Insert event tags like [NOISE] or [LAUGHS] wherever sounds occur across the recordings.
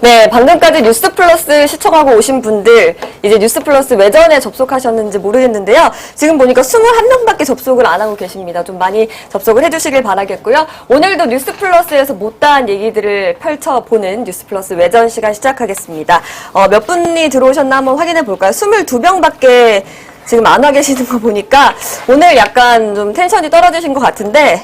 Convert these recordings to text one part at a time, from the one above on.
네, 방금까지 뉴스 플러스 시청하고 오신 분들, 이제 뉴스 플러스 외전에 접속하셨는지 모르겠는데요. 지금 보니까 21명밖에 접속을 안 하고 계십니다. 좀 많이 접속을 해주시길 바라겠고요. 오늘도 뉴스 플러스에서 못다한 얘기들을 펼쳐보는 뉴스 플러스 외전 시간 시작하겠습니다. 어, 몇 분이 들어오셨나 한번 확인해 볼까요? 22명밖에 지금 안 와 계시는 거 보니까 오늘 약간 좀 텐션이 떨어지신 것 같은데,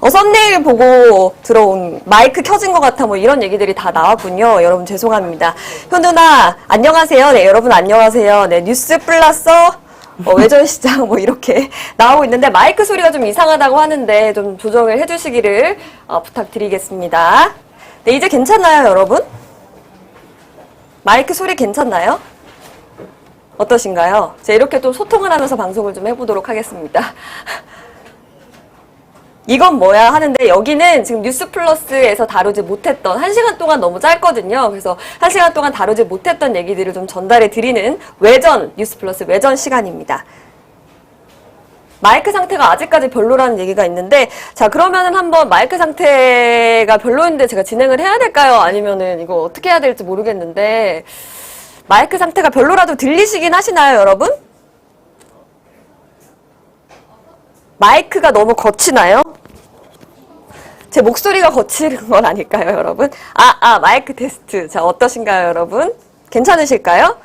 어, 썸네일 보고 들어온 마이크 켜진 것 같아 뭐 이런 얘기들이 다 나왔군요. 여러분 죄송합니다. 현 누나 안녕하세요. 네 여러분 안녕하세요. 네 뉴스 플러스 어, 외전시장 뭐 이렇게 [LAUGHS] 나오고 있는데 마이크 소리가 좀 이상하다고 하는데 좀 조정을 해주시기를 어, 부탁드리겠습니다. 네 이제 괜찮나요 여러분? 마이크 소리 괜찮나요? 어떠신가요? 제가 이렇게 또 소통을 하면서 방송을 좀 해보도록 하겠습니다. [LAUGHS] 이건 뭐야 하는데 여기는 지금 뉴스 플러스에서 다루지 못했던 한 시간 동안 너무 짧거든요. 그래서 한 시간 동안 다루지 못했던 얘기들을 좀 전달해 드리는 외전 뉴스 플러스 외전 시간입니다. 마이크 상태가 아직까지 별로라는 얘기가 있는데 자 그러면은 한번 마이크 상태가 별로인데 제가 진행을 해야 될까요? 아니면은 이거 어떻게 해야 될지 모르겠는데 마이크 상태가 별로라도 들리시긴 하시나요, 여러분? 마이크가 너무 거치나요? 제 목소리가 거치는 건 아닐까요, 여러분? 아, 아, 마이크 테스트. 자, 어떠신가요, 여러분? 괜찮으실까요?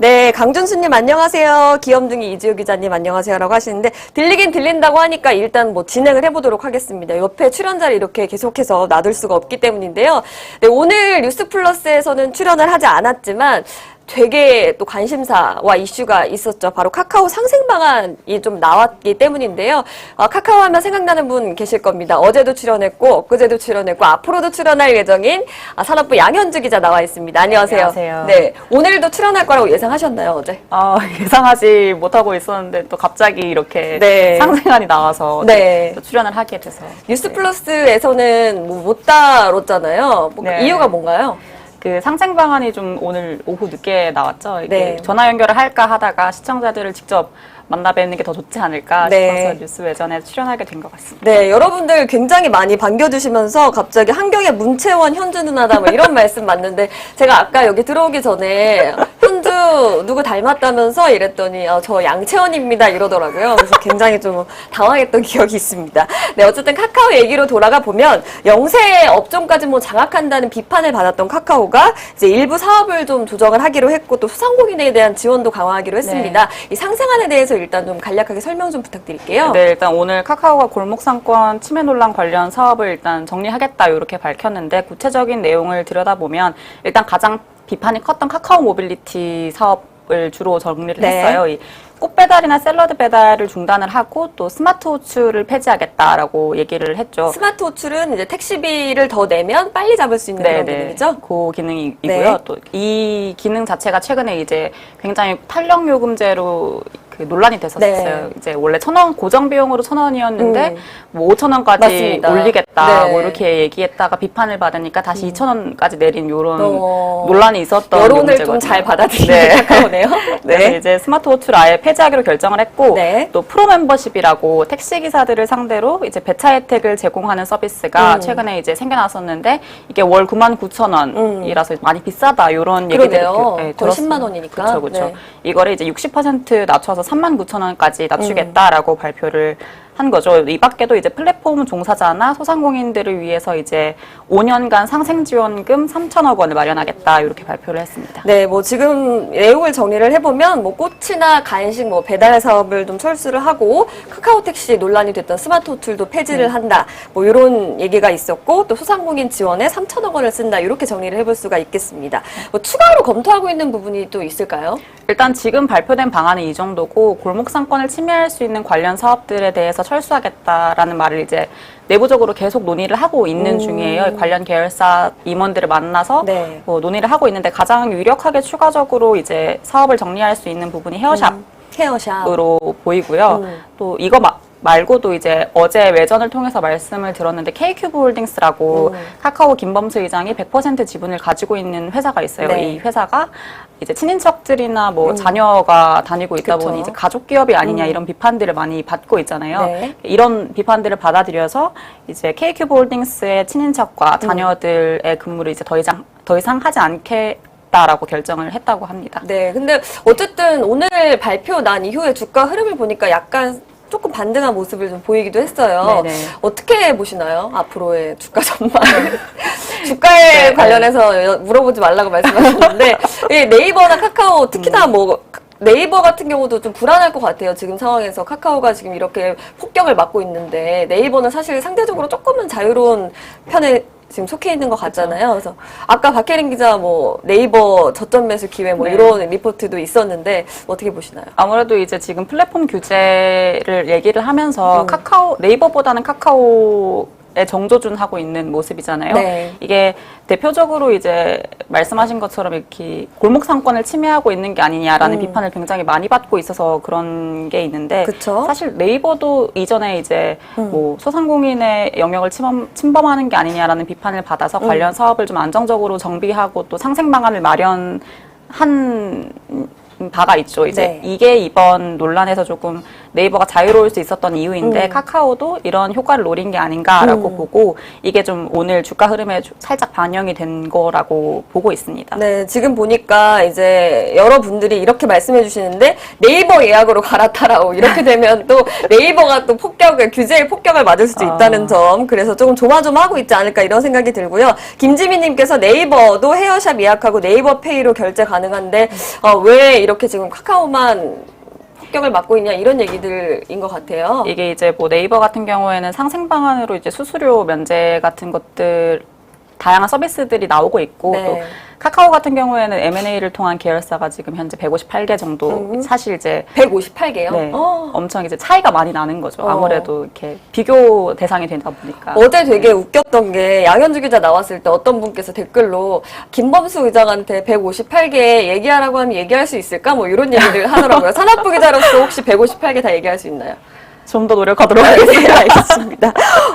네, 강준수님 안녕하세요. 귀염둥이 이지호 기자님 안녕하세요라고 하시는데 들리긴 들린다고 하니까 일단 뭐 진행을 해보도록 하겠습니다. 옆에 출연자를 이렇게 계속해서 놔둘 수가 없기 때문인데요. 네, 오늘 뉴스플러스에서는 출연을 하지 않았지만 되게 또 관심사와 이슈가 있었죠. 바로 카카오 상생 방안이 좀 나왔기 때문인데요. 어, 카카오 하면 생각나는 분 계실 겁니다. 어제도 출연했고, 엊그제도 출연했고, 앞으로도 출연할 예정인 아, 산업부 양현주 기자 나와 있습니다. 안녕하세요. 안녕하세요. 네. 오늘도 출연할 거라고 예상하셨나요, 어제? 아, [LAUGHS] 예상하지 못하고 있었는데 또 갑자기 이렇게 네. 상생안이 나와서 네. 또 출연을 하게 돼서 뉴스 플러스에서는 뭐 못 다뤘잖아요. 뭐 네. 이유가 뭔가요? 그 상생 방안이 좀 오늘 오후 늦게 나왔죠. 이게 네. 전화 연결을 할까 하다가 시청자들을 직접 만나 뵙는 게 더 좋지 않을까 네. 싶어서 뉴스 외전에 출연하게 된 것 같습니다. 네, 여러분들 굉장히 많이 반겨주시면서 갑자기 한경의 문채원 현주 누나다 뭐 이런 말씀 맞는데 제가 아까 여기 들어오기 전에 현주 누구 닮았다면서 이랬더니 어, 저 양채원입니다 이러더라고요. 그래서 굉장히 좀 당황했던 기억이 있습니다. 네, 어쨌든 카카오 얘기로 돌아가 보면 영세 업종까지 뭐 장악한다는 비판을 받았던 카카오가 이제 일부 사업을 좀 조정을 하기로 했고 또 소상공인에 대한 지원도 강화하기로 했습니다. 이 상생안에 대해서 일단 좀 간략하게 설명 좀 부탁드릴게요. 네, 일단 오늘 카카오가 골목상권 침해 논란 관련 사업을 일단 정리하겠다 이렇게 밝혔는데 구체적인 내용을 들여다보면 일단 가장 비판이 컸던 카카오 모빌리티 사업을 주로 정리를 네. 했어요. 이 꽃 배달이나 샐러드 배달을 중단을 하고 또 스마트 호출을 폐지하겠다라고 얘기를 했죠. 스마트 호출은 이제 택시비를 더 내면 빨리 잡을 수 있는 그런 기능이죠? 그 기능이고요. 네. 또 이 기능 자체가 최근에 이제 굉장히 탄력 요금제로 그 논란이 됐었어요. 네. 이제 원래 천 원 고정 비용으로 천 원이었는데 음. 뭐 오천 원까지 맞습니다. 올리겠다 네. 뭐 이렇게 얘기했다가 비판을 받으니까 다시 이천 원까지 내린 요런 어. 논란이 있었던 여론을 좀. 잘 받아들이는 네. 카카오네요. [LAUGHS] 그래서 이제 스마트 호출 아예 폐지하기로 결정을 했고 네. 또 프로 멤버십이라고 택시 기사들을 상대로 이제 배차 혜택을 제공하는 서비스가 음. 최근에 이제 생겨났었는데 이게 월 9만 9천 원이라서 많이 비싸다 이런 얘기들이 음. 그러네요. 네, 거의 들었어요. 10만 원이니까. 그렇죠, 그렇죠. 네. 이거를 이제 60% 낮춰서 3만 9천 원까지 낮추겠다라고 음. 발표를 한 거죠. 이 밖에도 이제 플랫폼 종사자나 소상공인들을 위해서 이제 5년간 상생 지원금 3천억 원을 마련하겠다 이렇게 발표를 했습니다. 네, 뭐 지금 내용을 정리를 해보면 뭐 꽃이나 간식 뭐 배달 사업을 좀 철수를 하고 카카오 택시 논란이 됐던 스마트 호출도 폐지를 한다. 뭐 이런 얘기가 있었고 또 소상공인 지원에 3천억 원을 쓴다. 이렇게 정리를 해볼 수가 있겠습니다. 뭐 추가로 검토하고 있는 부분이 또 있을까요? 일단 지금 발표된 방안이 이 정도고 골목 상권을 침해할 수 있는 관련 사업들에 대해서 철수하겠다라는 말을 이제 내부적으로 계속 논의를 하고 있는 음. 중이에요. 관련 계열사 임원들을 만나서 네. 뭐 논의를 하고 있는데 가장 유력하게 추가적으로 이제 사업을 정리할 수 있는 부분이 헤어샵. 헤어샵. 으로 보이고요. 음. 또 이거 마- 말고도 이제 어제 외전을 통해서 말씀을 들었는데 KQ브 홀딩스라고 음. 카카오 김범수 의장이 100% 지분을 가지고 있는 회사가 있어요. 네. 이 회사가 이제 친인척들이나 뭐 자녀가 다니고 있다 음. 그쵸. 보니 이제 가족 기업이 아니냐 음. 이런 비판들을 많이 받고 있잖아요. 네. 이런 비판들을 받아들여서 이제 KQ브 홀딩스의 친인척과 음. 자녀들의 근무를 이제 더 이상 더 이상 하지 않겠다라고 결정을 했다고 합니다. 네, 근데 어쨌든 오늘 발표 난 이후에 주가 흐름을 보니까 약간 조금 반등한 모습을 좀 보이기도 했어요. 네네. 어떻게 보시나요? 앞으로의 주가 전망. [LAUGHS] 주가에 네. 관련해서 여- 물어보지 말라고 말씀하셨는데 이 [LAUGHS] 네이버나 카카오 특히나 음. 뭐 네이버 같은 경우도 좀 불안할 것 같아요. 지금 상황에서 카카오가 지금 이렇게 폭격을 맞고 있는데 네이버는 사실 상대적으로 조금은 자유로운 편에 지금 속해 있는 것 같잖아요. 그래서 아까 박혜린 기자 뭐 네이버 저점 매수 기회 뭐 네. 이런 리포트도 있었는데 어떻게 보시나요? 아무래도 이제 지금 플랫폼 규제를 얘기를 하면서 음. 카카오 네이버보다는 카카오에 정조준 하고 있는 모습이잖아요. 네. 이게 대표적으로 이제 말씀하신 것처럼 이렇게 골목 상권을 침해하고 있는 게 아니냐라는 음. 비판을 굉장히 많이 받고 있어서 그런 게 있는데 그쵸? 사실 네이버도 이전에 이제 음. 뭐 소상공인의 영역을 침범, 침범하는 게 아니냐라는 비판을 받아서 음. 관련 사업을 좀 안정적으로 정비하고 또 상생 방안을 마련한 바가 있죠. 이제 네. 이게 이번 논란에서 조금 네이버가 자유로울 수 있었던 이유인데 음. 카카오도 이런 효과를 노린 게 아닌가라고 음. 보고 이게 좀 오늘 주가 흐름에 주- 살짝 반영이 된 거라고 보고 있습니다. 네, 지금 보니까 이제 여러분들이 이렇게 말씀해 주시는데 네이버 예약으로 갈아타라고 이렇게 되면 또 네이버가 또 폭격을, 규제의 폭격을 맞을 수도 아. 있다는 점. 그래서 조금 조마조마하고 있지 않을까 이런 생각이 들고요. 김지민님께서 네이버도 헤어샵 예약하고 네이버 페이로 결제 가능한데 어, 왜 이렇게 지금 카카오만 폭격을 맞고 있냐 이런 얘기들인 것 같아요. 이게 이제 뭐 네이버 같은 경우에는 상생 방안으로 이제 수수료 면제 같은 것들 다양한 서비스들이 나오고 있고 네. 또 카카오 같은 경우에는 M&A를 통한 계열사가 지금 현재 158개 정도 음. 사실 이제 158개요? 네, 어. 엄청 이제 차이가 많이 나는 거죠. 어. 아무래도 이렇게 비교 대상이 되다 보니까. 어제 되게 웃겼던 게 양현주 기자 나왔을 때 어떤 분께서 댓글로 김범수 의장한테 158개 얘기하라고 하면 얘기할 수 있을까? 뭐 이런 얘기를 하더라고요. [LAUGHS] 산업부 기자로서 혹시 158개 다 얘기할 수 있나요? 좀 더 노력하도록 네, 하겠습니다. 알겠습니다.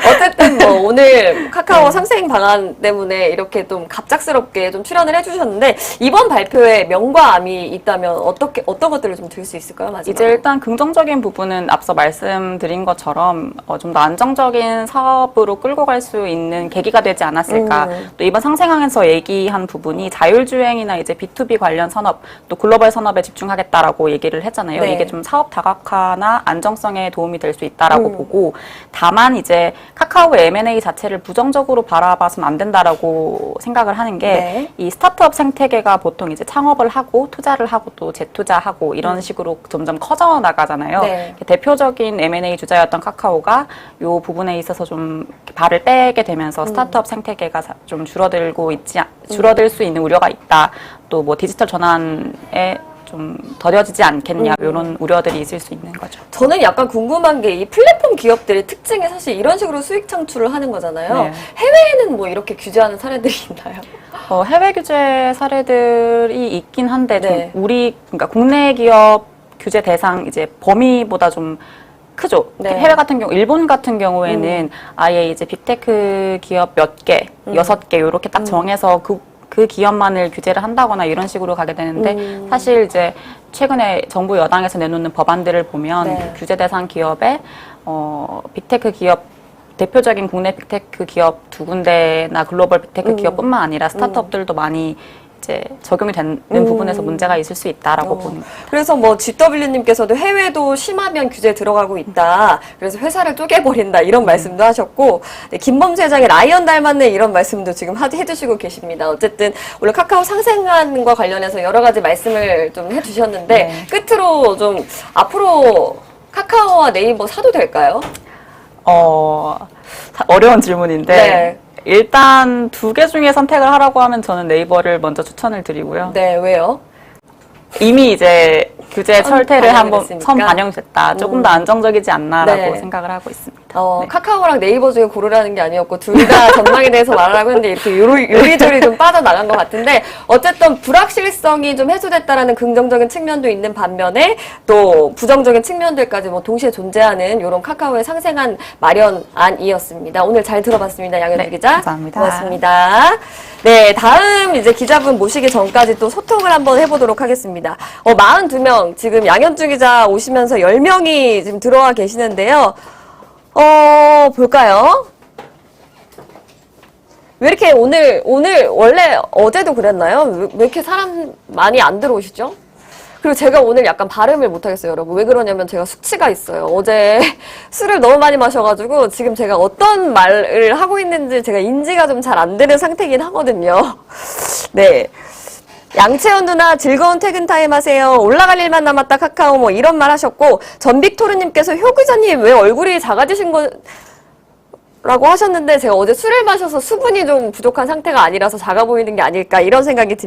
어쨌든 뭐 오늘 카카오 상생 방안 때문에 이렇게 좀 갑작스럽게 좀 출연을 해주셨는데 이번 발표에 명과 암이 있다면 어떻게 어떤 것들을 좀 들 수 있을까요? 마지막으로. 이제 일단 긍정적인 부분은 앞서 말씀드린 것처럼 어, 좀 더 안정적인 사업으로 끌고 갈 수 있는 계기가 되지 않았을까. 음. 또 이번 상생항에서 얘기한 부분이 자율주행이나 이제 B2B 관련 산업, 또 글로벌 산업에 집중하겠다라고 얘기를 했잖아요. 네. 이게 좀 사업 다각화나 안정성에 도움이 될 수 있다라고 음. 보고 다만 이제 카카오의 M&A 자체를 부정적으로 바라봐서는 안 된다라고 생각을 하는 게 네. 이 스타트업 생태계가 보통 이제 창업을 하고 투자를 하고 또 재투자하고 이런 식으로 점점 커져 나가잖아요. 음. 네. 대표적인 M&A 주자였던 카카오가 이 부분에 있어서 좀 발을 빼게 되면서 스타트업 생태계가 사- 좀 줄어들고 있지 않- 줄어들 수 있는 우려가 있다. 또 뭐 디지털 전환에 좀 더뎌지지 않겠냐 음. 이런 우려들이 있을 수 있는 거죠. 저는 약간 궁금한 게 이 플랫폼 기업들의 특징이 사실 이런 식으로 수익 창출을 하는 거잖아요. 네. 해외에는 뭐 이렇게 규제하는 사례들이 있나요? 어, 해외 규제 사례들이 있긴 한데 좀 네. 우리 그러니까 국내 기업 규제 대상 이제 범위보다 좀 크죠. 네. 음. 해외 같은 경우 일본 같은 경우에는 아예 이제 빅테크 기업 몇 개, 여섯 개 이렇게 딱 정해서 그 그 기업만을 규제를 한다거나 이런 식으로 가게 되는데 음. 사실 이제 최근에 정부 여당에서 내놓는 법안들을 보면 네. 규제 대상 기업에 어 빅테크 기업 대표적인 국내 빅테크 기업 두 군데나 글로벌 빅테크 음. 기업뿐만 아니라 스타트업들도 많이 이제 적용이 되는 음. 부분에서 문제가 있을 수 있다라고 어. 보는 그래서 뭐 GW님께서도 해외도 심하면 규제 들어가고 있다. 그래서 회사를 쪼개버린다 음. 이런 말씀도 하셨고 네, 김범수 회장의 라이언 닮았네 이런 말씀도 지금 하- 해주시고 계십니다. 어쨌든 오늘 카카오 상생안과 관련해서 여러 가지 말씀을 좀 해주셨는데 네. 끝으로 좀 앞으로 카카오와 네이버 사도 될까요? 어 사- 어려운 질문인데 네. 일단 두 개 중에 선택을 하라고 하면 저는 네이버를 먼저 추천을 드리고요. 네, 왜요? 이미 이제 규제 철퇴를 반영이 한번 됐으니까. 선 반영됐다. 조금 더 안정적이지 않나라고 네. 생각을 하고 있습니다. 어, 네. 카카오랑 네이버 중에 고르라는 게 아니었고 둘 다 [LAUGHS] 전망에 대해서 말하라고 했는데 이렇게 요리, 요리조리 좀 빠져나간 것 같은데 어쨌든 불확실성이 좀 해소됐다라는 긍정적인 측면도 있는 반면에 또 부정적인 측면들까지 뭐 동시에 존재하는 이런 카카오의 상생한 마련안이었습니다. 오늘 잘 들어봤습니다. 양현주 네, 기자. 감사합니다. 고맙습니다. 네, 다음 이제 기자분 모시기 전까지 또 소통을 한번 해보도록 하겠습니다. 어, 42명, 지금 양현주 기자 오시면서 10명이 지금 들어와 계시는데요. 어, 볼까요? 왜 이렇게 오늘, 오늘, 원래 어제도 그랬나요? 왜, 왜 이렇게 사람 많이 안 들어오시죠? 그리고 제가 오늘 약간 발음을 못하겠어요, 여러분. 왜 그러냐면 제가 숙취가 있어요. 어제 [LAUGHS] 술을 너무 많이 마셔가지고 지금 제가 어떤 말을 하고 있는지 제가 인지가 좀 잘 안 되는 상태긴 하거든요. [LAUGHS] 네. 양채연 누나 즐거운 퇴근 타임 하세요. 올라갈 일만 남았다 카카오 뭐 이런 말 하셨고 전빅토르님께서 효 기자님 왜 얼굴이 작아지신 거 라고 하셨는데 제가 어제 술을 마셔서 수분이 좀 부족한 상태가 아니라서 작아 보이는 게 아닐까 이런 생각이 듭니다.